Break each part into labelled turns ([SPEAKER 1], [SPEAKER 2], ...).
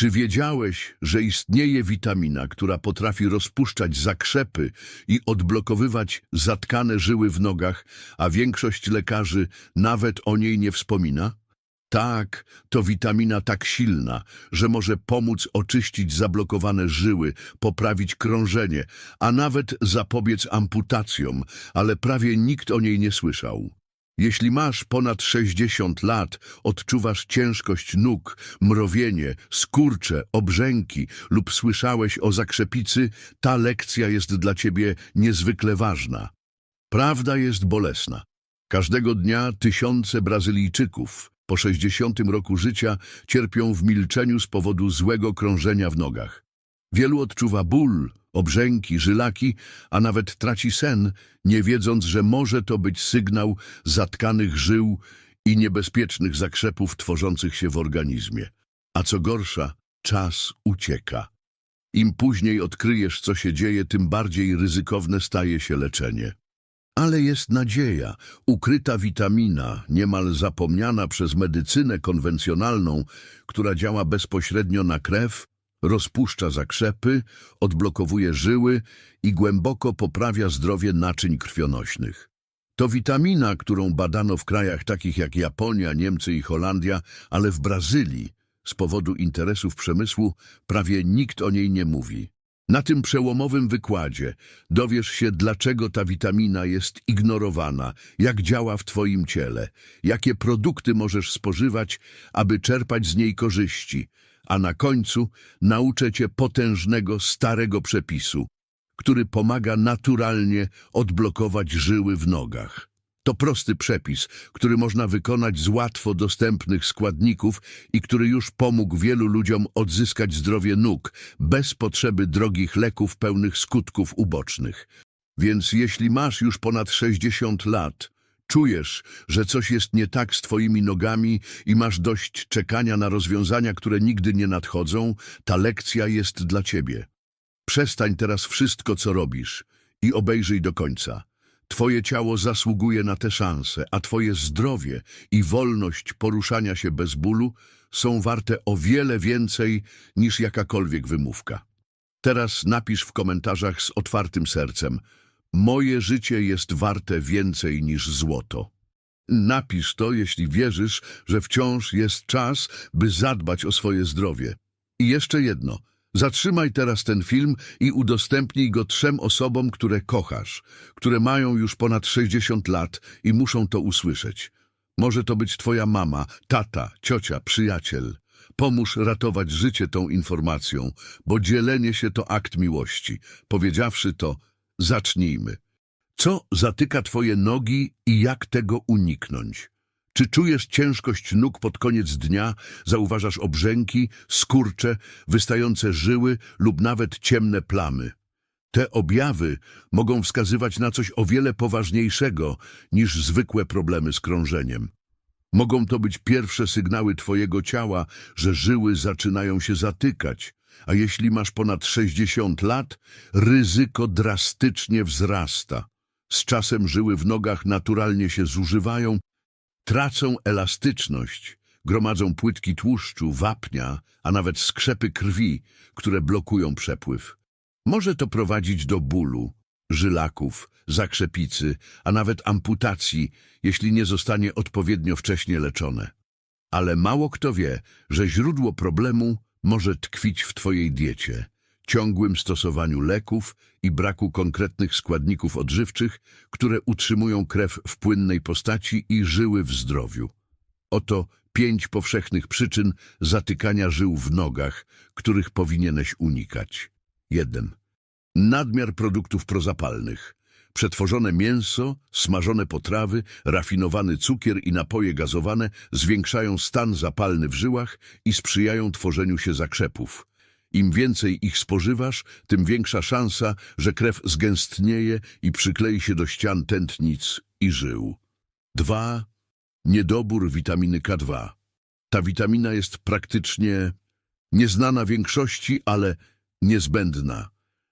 [SPEAKER 1] Czy wiedziałeś, że istnieje witamina, która potrafi rozpuszczać zakrzepy i odblokowywać zatkane żyły w nogach, a większość lekarzy nawet o niej nie wspomina? Tak, to witamina tak silna, że może pomóc oczyścić zablokowane żyły, poprawić krążenie, a nawet zapobiec amputacjom, ale prawie nikt o niej nie słyszał. Jeśli masz ponad 60 lat, odczuwasz ciężkość nóg, mrowienie, skurcze, obrzęki lub słyszałeś o zakrzepicy, ta lekcja jest dla ciebie niezwykle ważna. Prawda jest bolesna. Każdego dnia tysiące Brazylijczyków po 60 roku życia cierpią w milczeniu z powodu złego krążenia w nogach. Wielu odczuwa ból, obrzęki, żylaki, a nawet traci sen, nie wiedząc, że może to być sygnał zatkanych żył i niebezpiecznych zakrzepów tworzących się w organizmie. A co gorsza, czas ucieka. Im później odkryjesz, co się dzieje, tym bardziej ryzykowne staje się leczenie. Ale jest nadzieja, ukryta witamina, niemal zapomniana przez medycynę konwencjonalną, która działa bezpośrednio na krew, rozpuszcza zakrzepy, odblokowuje żyły i głęboko poprawia zdrowie naczyń krwionośnych. To witamina, którą badano w krajach takich jak Japonia, Niemcy i Holandia, ale w Brazylii, z powodu interesów przemysłu, prawie nikt o niej nie mówi. Na tym przełomowym wykładzie dowiesz się, dlaczego ta witamina jest ignorowana, jak działa w Twoim ciele, jakie produkty możesz spożywać, aby czerpać z niej korzyści, a na końcu nauczę Cię potężnego, starego przepisu, który pomaga naturalnie odblokować żyły w nogach. To prosty przepis, który można wykonać z łatwo dostępnych składników i który już pomógł wielu ludziom odzyskać zdrowie nóg, bez potrzeby drogich leków pełnych skutków ubocznych. Więc jeśli masz już ponad 60 lat, czujesz, że coś jest nie tak z twoimi nogami i masz dość czekania na rozwiązania, które nigdy nie nadchodzą, ta lekcja jest dla ciebie. Przestań teraz wszystko, co robisz i obejrzyj do końca. Twoje ciało zasługuje na tę szansę, a Twoje zdrowie i wolność poruszania się bez bólu są warte o wiele więcej niż jakakolwiek wymówka. Teraz napisz w komentarzach z otwartym sercem Moje życie jest warte więcej niż złoto. Napisz to, jeśli wierzysz, że wciąż jest czas, by zadbać o swoje zdrowie. I jeszcze jedno – Zatrzymaj teraz ten film i udostępnij go trzem osobom, które kochasz, które mają już ponad 60 lat i muszą to usłyszeć. Może to być twoja mama, tata, ciocia, przyjaciel. Pomóż ratować życie tą informacją, bo dzielenie się to akt miłości. Powiedziawszy to, zacznijmy. Co zatyka twoje nogi i jak tego uniknąć? Czy czujesz ciężkość nóg pod koniec dnia, zauważasz obrzęki, skurcze, wystające żyły lub nawet ciemne plamy? Te objawy mogą wskazywać na coś o wiele poważniejszego niż zwykłe problemy z krążeniem. Mogą to być pierwsze sygnały Twojego ciała, że żyły zaczynają się zatykać, a jeśli masz ponad 60 lat, ryzyko drastycznie wzrasta. Z czasem żyły w nogach naturalnie się zużywają, Tracą elastyczność, gromadzą płytki tłuszczu, wapnia, a nawet skrzepy krwi, które blokują przepływ. Może to prowadzić do bólu, żylaków, zakrzepicy, a nawet amputacji, jeśli nie zostanie odpowiednio wcześnie leczone. Ale mało kto wie, że źródło problemu może tkwić w Twojej diecie, ciągłym stosowaniu leków i braku konkretnych składników odżywczych, które utrzymują krew w płynnej postaci i żyły w zdrowiu. Oto pięć powszechnych przyczyn zatykania żył w nogach, których powinieneś unikać. 1. Nadmiar produktów prozapalnych. Przetworzone mięso, smażone potrawy, rafinowany cukier i napoje gazowane zwiększają stan zapalny w żyłach i sprzyjają tworzeniu się zakrzepów. Im więcej ich spożywasz, tym większa szansa, że krew zgęstnieje i przyklei się do ścian tętnic i żył. 2. Niedobór witaminy K2. Ta witamina jest praktycznie nieznana większości, ale niezbędna,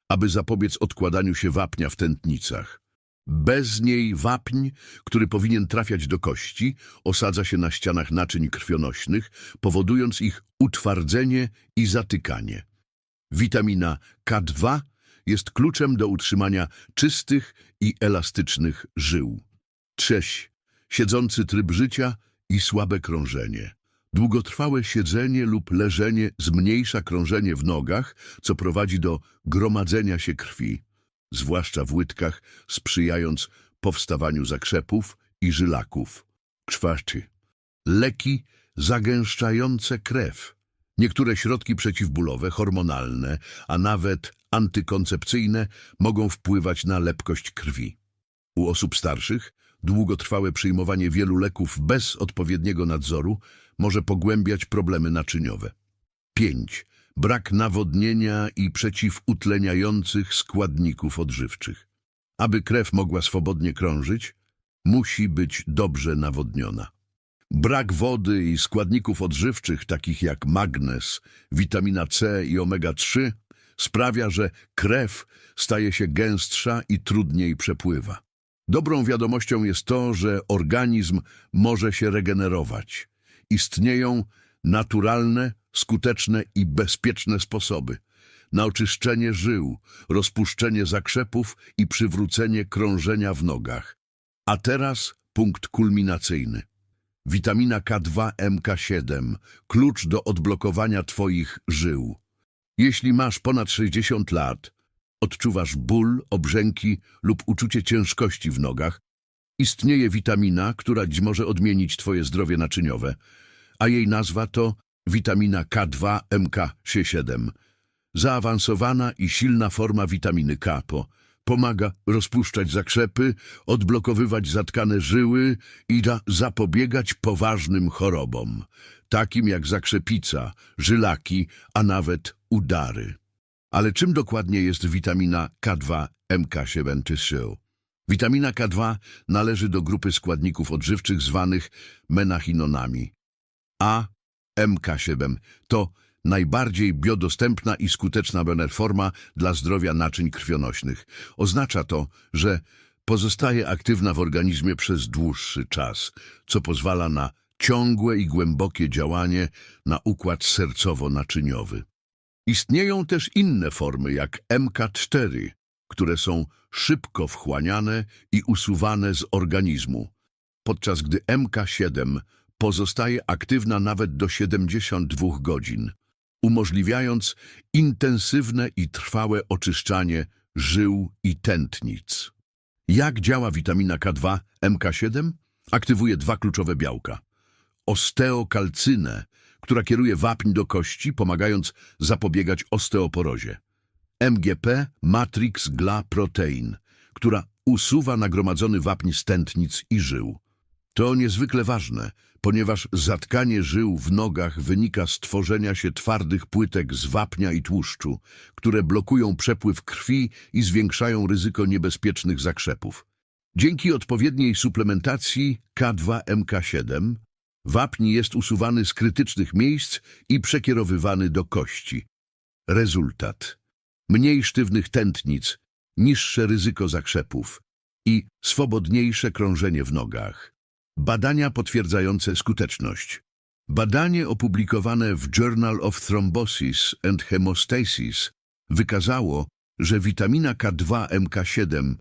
[SPEAKER 1] aby zapobiec odkładaniu się wapnia w tętnicach. Bez niej wapń, który powinien trafiać do kości, osadza się na ścianach naczyń krwionośnych, powodując ich utwardzenie i zatykanie. Witamina K2 jest kluczem do utrzymania czystych i elastycznych żył. Trzeź, siedzący tryb życia i słabe krążenie. Długotrwałe siedzenie lub leżenie zmniejsza krążenie w nogach, co prowadzi do gromadzenia się krwi, zwłaszcza w łydkach, sprzyjając powstawaniu zakrzepów i żylaków. Czwarty. Leki zagęszczające krew. Niektóre środki przeciwbólowe, hormonalne, a nawet antykoncepcyjne mogą wpływać na lepkość krwi. U osób starszych długotrwałe przyjmowanie wielu leków bez odpowiedniego nadzoru może pogłębiać problemy naczyniowe. 5. Brak nawodnienia i przeciwutleniających składników odżywczych. Aby krew mogła swobodnie krążyć, musi być dobrze nawodniona. Brak wody i składników odżywczych takich jak magnez, witamina C i omega-3 sprawia, że krew staje się gęstsza i trudniej przepływa. Dobrą wiadomością jest to, że organizm może się regenerować. Istnieją naturalne, skuteczne i bezpieczne sposoby na oczyszczenie żył, rozpuszczenie zakrzepów i przywrócenie krążenia w nogach. A teraz punkt kulminacyjny. Witamina K2 MK7 klucz do odblokowania Twoich żył. Jeśli masz ponad 60 lat, odczuwasz ból, obrzęki lub uczucie ciężkości w nogach, istnieje witamina, która dziś może odmienić Twoje zdrowie naczyniowe, a jej nazwa to witamina K2 MK7. Zaawansowana i silna forma witaminy K po pomaga rozpuszczać zakrzepy, odblokowywać zatkane żyły i da zapobiegać poważnym chorobom, takim jak zakrzepica, żylaki, a nawet udary. Ale czym dokładnie jest witamina K2 MK7? Witamina K2 należy do grupy składników odżywczych zwanych menachinonami. A MK7 to najbardziej biodostępna i skuteczna forma dla zdrowia naczyń krwionośnych. Oznacza to, że pozostaje aktywna w organizmie przez dłuższy czas, co pozwala na ciągłe i głębokie działanie na układ sercowo-naczyniowy. Istnieją też inne formy jak MK4, które są szybko wchłaniane i usuwane z organizmu, podczas gdy MK7 pozostaje aktywna nawet do 72 godzin, umożliwiając intensywne i trwałe oczyszczanie żył i tętnic. Jak działa witamina K2 MK7? Aktywuje dwa kluczowe białka. Osteokalcynę, która kieruje wapń do kości, pomagając zapobiegać osteoporozie. MGP Matrix Gla Protein, która usuwa nagromadzony wapń z tętnic i żył. To niezwykle ważne, ponieważ zatkanie żył w nogach wynika z tworzenia się twardych płytek z wapnia i tłuszczu, które blokują przepływ krwi i zwiększają ryzyko niebezpiecznych zakrzepów. Dzięki odpowiedniej suplementacji K2MK7 wapń jest usuwany z krytycznych miejsc i przekierowywany do kości. Rezultat. Mniej sztywnych tętnic, niższe ryzyko zakrzepów i swobodniejsze krążenie w nogach. Badania potwierdzające skuteczność. Badanie opublikowane w Journal of Thrombosis and Hemostasis wykazało, że witamina K2-MK7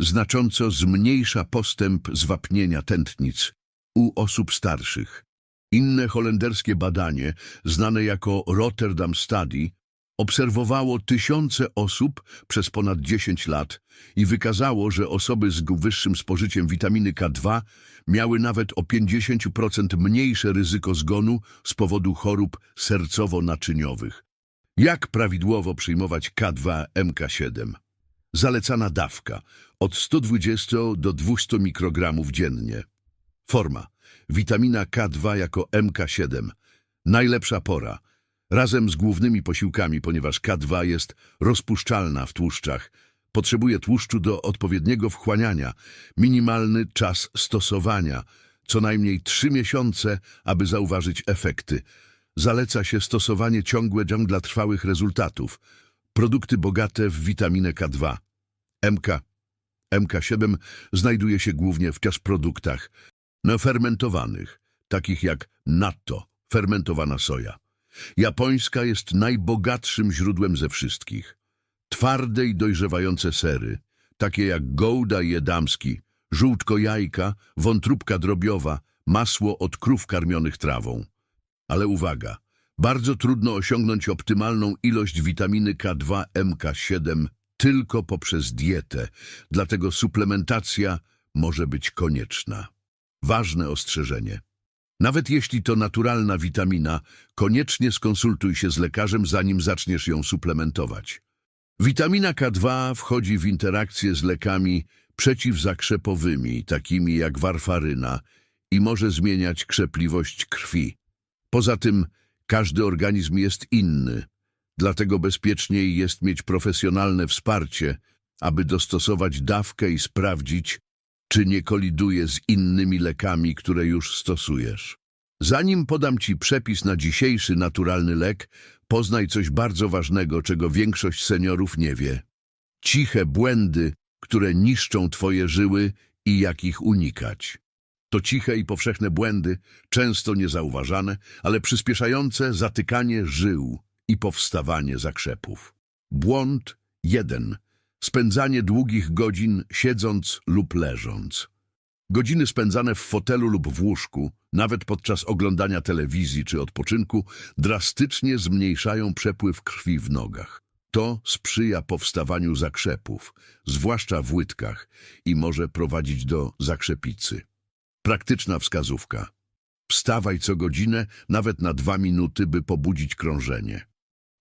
[SPEAKER 1] znacząco zmniejsza postęp zwapnienia tętnic u osób starszych. Inne holenderskie badanie, znane jako Rotterdam Study, obserwowało tysiące osób przez ponad 10 lat i wykazało, że osoby z wyższym spożyciem witaminy K2 miały nawet o 50% mniejsze ryzyko zgonu z powodu chorób sercowo-naczyniowych. Jak prawidłowo przyjmować K2-MK7? Zalecana dawka od 120 do 200 mikrogramów dziennie. Forma. Witamina K2 jako MK7. Najlepsza pora. Razem z głównymi posiłkami, ponieważ K2 jest rozpuszczalna w tłuszczach. Potrzebuje tłuszczu do odpowiedniego wchłaniania. Minimalny czas stosowania. Co najmniej 3 miesiące, aby zauważyć efekty. Zaleca się stosowanie ciągłe dla trwałych rezultatów. Produkty bogate w witaminę K2. MK. MK7 znajduje się głównie w produktach fermentowanych, takich jak natto, fermentowana soja. Japońska jest najbogatszym źródłem ze wszystkich. Twarde i dojrzewające sery, takie jak gołda i edamski, żółtko jajka, wątróbka drobiowa, masło od krów karmionych trawą. Ale uwaga, bardzo trudno osiągnąć optymalną ilość witaminy K2 MK7 tylko poprzez dietę, dlatego suplementacja może być konieczna. Ważne ostrzeżenie. Nawet jeśli to naturalna witamina, koniecznie skonsultuj się z lekarzem, zanim zaczniesz ją suplementować. Witamina K2 wchodzi w interakcję z lekami przeciwzakrzepowymi, takimi jak warfaryna, i może zmieniać krzepliwość krwi. Poza tym każdy organizm jest inny, dlatego bezpieczniej jest mieć profesjonalne wsparcie, aby dostosować dawkę i sprawdzić, czy nie koliduje z innymi lekami, które już stosujesz. Zanim podam Ci przepis na dzisiejszy naturalny lek, poznaj coś bardzo ważnego, czego większość seniorów nie wie. Ciche błędy, które niszczą Twoje żyły i jak ich unikać. To ciche i powszechne błędy, często niezauważane, ale przyspieszające zatykanie żył i powstawanie zakrzepów. Błąd 1. Spędzanie długich godzin siedząc lub leżąc. Godziny spędzane w fotelu lub w łóżku, nawet podczas oglądania telewizji czy odpoczynku, drastycznie zmniejszają przepływ krwi w nogach. To sprzyja powstawaniu zakrzepów, zwłaszcza w łydkach i może prowadzić do zakrzepicy. Praktyczna wskazówka. Wstawaj co godzinę, nawet na dwa minuty, by pobudzić krążenie.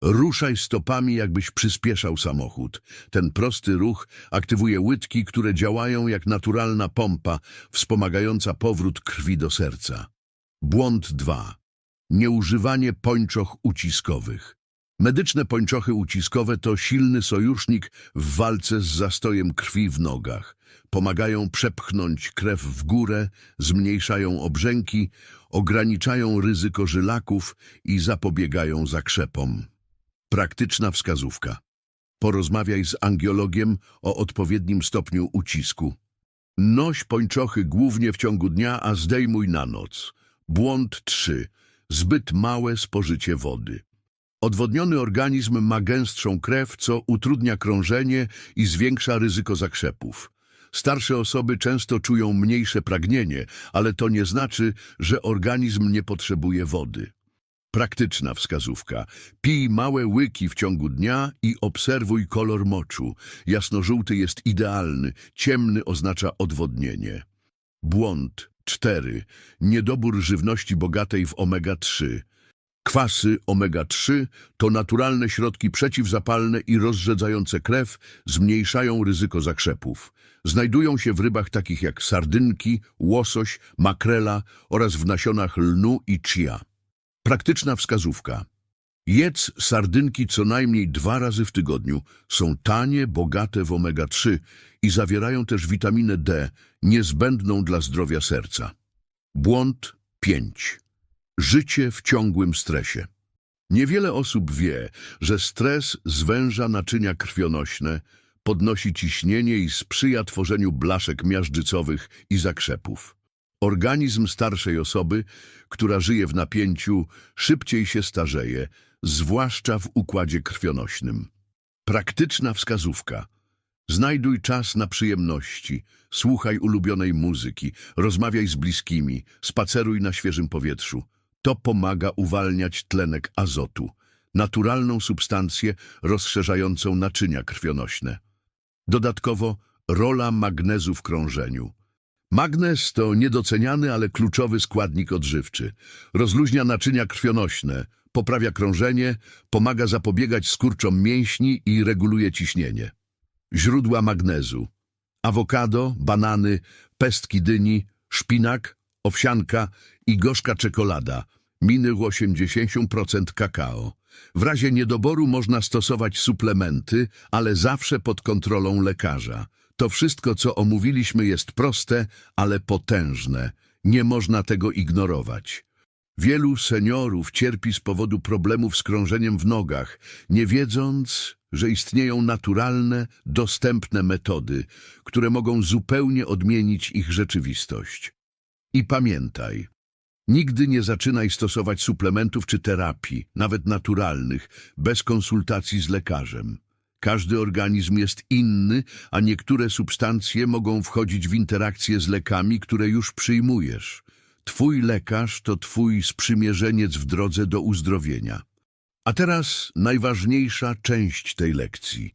[SPEAKER 1] Ruszaj stopami, jakbyś przyspieszał samochód. Ten prosty ruch aktywuje łydki, które działają jak naturalna pompa, wspomagająca powrót krwi do serca. Błąd 2. Nieużywanie pończoch uciskowych. Medyczne pończochy uciskowe to silny sojusznik w walce z zastojem krwi w nogach. Pomagają przepchnąć krew w górę, zmniejszają obrzęki, ograniczają ryzyko żylaków i zapobiegają zakrzepom. Praktyczna wskazówka. Porozmawiaj z angiologiem o odpowiednim stopniu ucisku. Noś pończochy głównie w ciągu dnia, a zdejmuj na noc. Błąd 3. Zbyt małe spożycie wody. Odwodniony organizm ma gęstszą krew, co utrudnia krążenie i zwiększa ryzyko zakrzepów. Starsze osoby często czują mniejsze pragnienie, ale to nie znaczy, że organizm nie potrzebuje wody. Praktyczna wskazówka. Pij małe łyki w ciągu dnia i obserwuj kolor moczu. Jasnożółty jest idealny, ciemny oznacza odwodnienie. Błąd 4. Niedobór żywności bogatej w omega-3. Kwasy omega-3 to naturalne środki przeciwzapalne i rozrzedzające krew, zmniejszają ryzyko zakrzepów. Znajdują się w rybach takich jak sardynki, łosoś, makrela oraz w nasionach lnu i chia. Praktyczna wskazówka. Jedz sardynki co najmniej dwa razy w tygodniu. Są tanie, bogate w omega-3 i zawierają też witaminę D, niezbędną dla zdrowia serca. Błąd 5. Życie w ciągłym stresie. Niewiele osób wie, że stres zwęża naczynia krwionośne, podnosi ciśnienie i sprzyja tworzeniu blaszek miażdżycowych i zakrzepów. Organizm starszej osoby, która żyje w napięciu, szybciej się starzeje, zwłaszcza w układzie krwionośnym. Praktyczna wskazówka. Znajduj czas na przyjemności, słuchaj ulubionej muzyki, rozmawiaj z bliskimi, spaceruj na świeżym powietrzu. To pomaga uwalniać tlenek azotu, naturalną substancję rozszerzającą naczynia krwionośne. Dodatkowo rola magnezu w krążeniu. Magnez to niedoceniany, ale kluczowy składnik odżywczy. Rozluźnia naczynia krwionośne, poprawia krążenie, pomaga zapobiegać skurczom mięśni i reguluje ciśnienie. Źródła magnezu. Awokado, banany, pestki dyni, szpinak, owsianka i gorzka czekolada. Minął 80% kakao. W razie niedoboru można stosować suplementy, ale zawsze pod kontrolą lekarza. To wszystko, co omówiliśmy, jest proste, ale potężne. Nie można tego ignorować. Wielu seniorów cierpi z powodu problemów z krążeniem w nogach, nie wiedząc, że istnieją naturalne, dostępne metody, które mogą zupełnie odmienić ich rzeczywistość. I pamiętaj, nigdy nie zaczynaj stosować suplementów czy terapii, nawet naturalnych, bez konsultacji z lekarzem. Każdy organizm jest inny, a niektóre substancje mogą wchodzić w interakcję z lekami, które już przyjmujesz. Twój lekarz to twój sprzymierzeniec w drodze do uzdrowienia. A teraz najważniejsza część tej lekcji.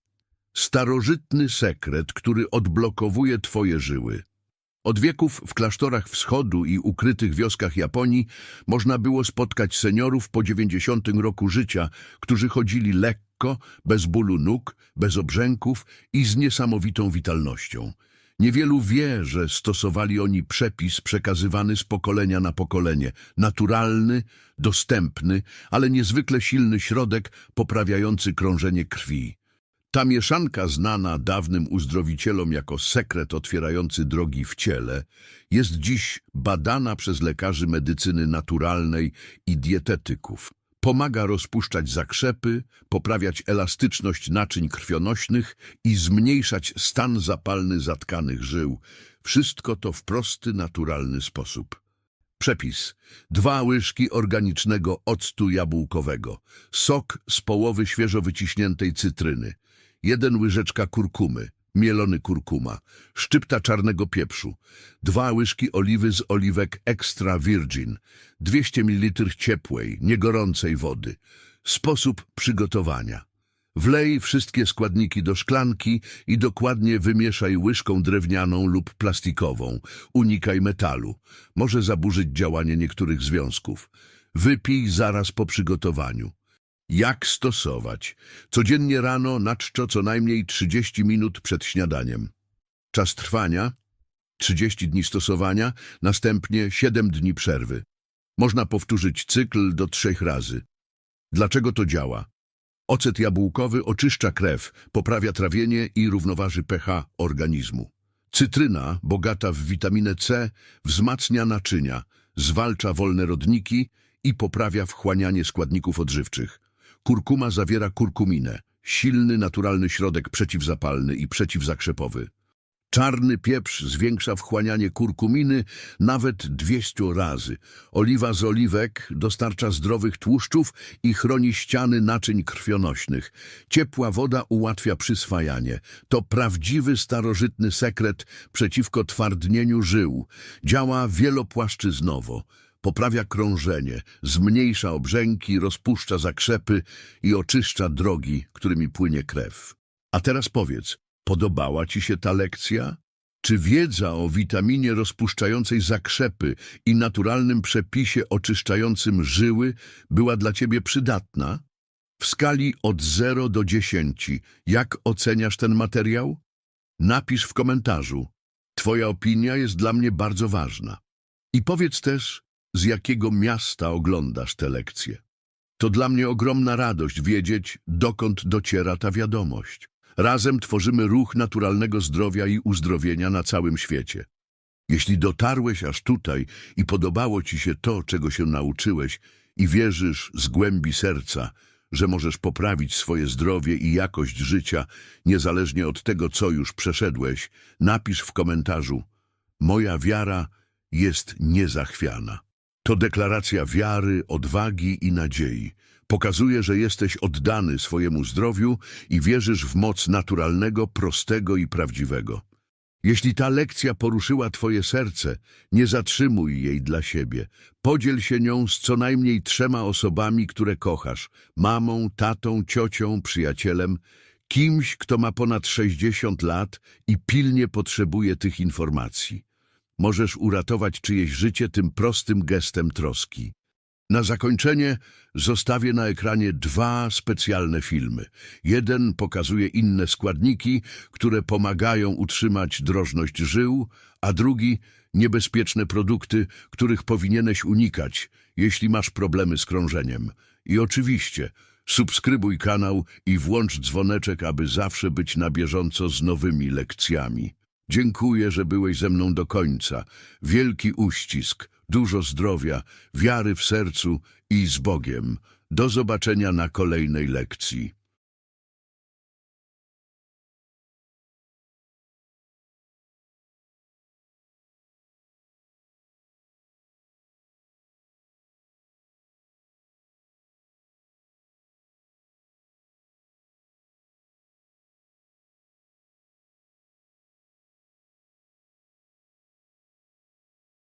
[SPEAKER 1] Starożytny sekret, który odblokowuje twoje żyły. Od wieków w klasztorach wschodu i ukrytych wioskach Japonii można było spotkać seniorów po 90 roku życia, którzy chodzili lekko, bez bólu nóg, bez obrzęków i z niesamowitą witalnością. Niewielu wie, że stosowali oni przepis przekazywany z pokolenia na pokolenie, naturalny, dostępny, ale niezwykle silny środek poprawiający krążenie krwi. Ta mieszanka znana dawnym uzdrowicielom jako sekret otwierający drogi w ciele jest dziś badana przez lekarzy medycyny naturalnej i dietetyków. Pomaga rozpuszczać zakrzepy, poprawiać elastyczność naczyń krwionośnych i zmniejszać stan zapalny zatkanych żył. Wszystko to w prosty, naturalny sposób. Przepis. Dwa łyżki organicznego octu jabłkowego. Sok z połowy świeżo wyciśniętej cytryny. Jeden łyżeczka kurkumy. Mielony kurkuma. Szczypta czarnego pieprzu. Dwa łyżki oliwy z oliwek extra virgin. 200 ml ciepłej, niegorącej wody. Sposób przygotowania. Wlej wszystkie składniki do szklanki i dokładnie wymieszaj łyżką drewnianą lub plastikową. Unikaj metalu. Może zaburzyć działanie niektórych związków. Wypij zaraz po przygotowaniu. Jak stosować? Codziennie rano na czczo co najmniej 30 minut przed śniadaniem. Czas trwania 30 dni stosowania, następnie 7 dni przerwy. Można powtórzyć cykl do trzech razy. Dlaczego to działa? Ocet jabłkowy oczyszcza krew, poprawia trawienie i równoważy pH organizmu. Cytryna, bogata w witaminę C, wzmacnia naczynia, zwalcza wolne rodniki i poprawia wchłanianie składników odżywczych. Kurkuma zawiera kurkuminę, silny naturalny środek przeciwzapalny i przeciwzakrzepowy. Czarny pieprz zwiększa wchłanianie kurkuminy nawet 200 razy. Oliwa z oliwek dostarcza zdrowych tłuszczów i chroni ściany naczyń krwionośnych. Ciepła woda ułatwia przyswajanie. To prawdziwy starożytny sekret przeciwko twardnieniu żył. Działa wielopłaszczyznowo. Poprawia krążenie, zmniejsza obrzęki, rozpuszcza zakrzepy i oczyszcza drogi, którymi płynie krew. A teraz powiedz, podobała Ci się ta lekcja? Czy wiedza o witaminie rozpuszczającej zakrzepy i naturalnym przepisie oczyszczającym żyły była dla Ciebie przydatna? W skali od 0 do 10, jak oceniasz ten materiał? Napisz w komentarzu. Twoja opinia jest dla mnie bardzo ważna. I powiedz też, z jakiego miasta oglądasz te lekcje. To dla mnie ogromna radość wiedzieć, dokąd dociera ta wiadomość. Razem tworzymy ruch naturalnego zdrowia i uzdrowienia na całym świecie. Jeśli dotarłeś aż tutaj i podobało ci się to, czego się nauczyłeś i wierzysz z głębi serca, że możesz poprawić swoje zdrowie i jakość życia, niezależnie od tego, co już przeszedłeś, napisz w komentarzu Moja wiara jest niezachwiana. To deklaracja wiary, odwagi i nadziei. Pokazuje, że jesteś oddany swojemu zdrowiu i wierzysz w moc naturalnego, prostego i prawdziwego. Jeśli ta lekcja poruszyła Twoje serce, nie zatrzymuj jej dla siebie. Podziel się nią z co najmniej trzema osobami, które kochasz. Mamą, tatą, ciocią, przyjacielem. Kimś, kto ma ponad 60 lat i pilnie potrzebuje tych informacji. Możesz uratować czyjeś życie tym prostym gestem troski. Na zakończenie zostawię na ekranie dwa specjalne filmy. Jeden pokazuje inne składniki, które pomagają utrzymać drożność żył, a drugi niebezpieczne produkty, których powinieneś unikać, jeśli masz problemy z krążeniem. I oczywiście subskrybuj kanał i włącz dzwoneczek, aby zawsze być na bieżąco z nowymi lekcjami. Dziękuję, że byłeś ze mną do końca. Wielki uścisk, dużo zdrowia, wiary w sercu i z Bogiem. Do zobaczenia na kolejnej lekcji.